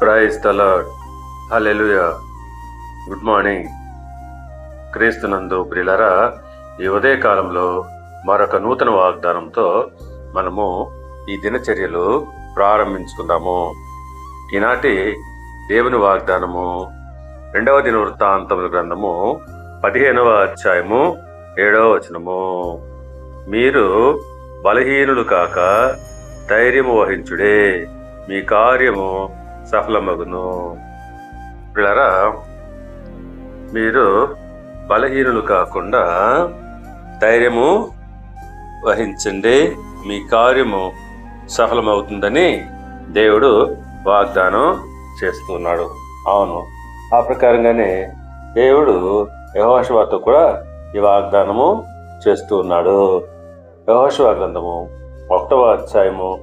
Praise తలాడ్ lord good morning. క్రీస్తునందు ప్రిలరా ఈ ఉదయ కాలంలో మరొక నూతన వాగ్దానంతో మనము ఈ దినచర్యలు ప్రారంభించుకుందాము. ఈనాటి దేవుని వాగ్దానము రెండవ దిన వృత్తాంతముల గ్రంథము పదిహేనవ అధ్యాయము ఏడవ వచనము. మీరు బలహీనులు కాక ధైర్యము వహించుడే. మీ కార్యము సఫలమగును. పిల్లరా మీరు బలహీనులు కాకుండా ధైర్యము వహించండి. మీ కార్యము సఫలమవుతుందని దేవుడు వాగ్దానం చేస్తున్నాడు. అవును ఆ ప్రకారంగానే దేవుడు యహోశవాతో కూడా ఈ వాగ్దానము చేస్తూ ఉన్నాడు యహోశవ గ్రంథము ఒకటవ అధ్యాయము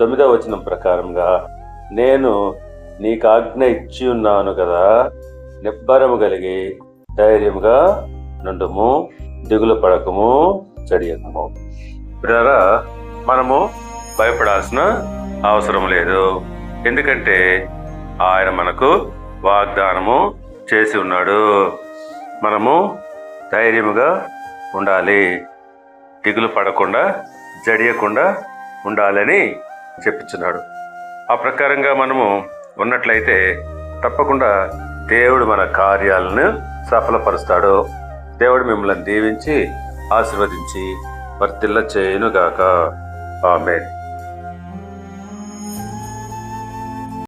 తొమ్మిదవ వచనం ప్రకారంగా నేను నీకు ఆజ్ఞ ఇచ్చి ఉన్నాను కదా నిబ్బరము కలిగి ధైర్యముగా నుండుము దిగులు పడకము చడియకము ఇప్పుడారా మనము భయపడాల్సిన అవసరం లేదు. ఎందుకంటే ఆయన మనకు వాగ్దానము చేసి ఉన్నాడు. మనము ధైర్యముగా ఉండాలి. దిగులు పడకుండా జడియకుండా ఉండాలని చెప్తున్నాడు ఆ ప్రకారంగా మనము ఉన్నట్లయితే తప్పకుండా దేవుడు మన కార్యాలను సఫలపరుస్తాడు. దేవుడు మిమ్మల్ని దీవించి ఆశీర్వదించి వర్తిల్ల చేయనుగాక ఆమెన్.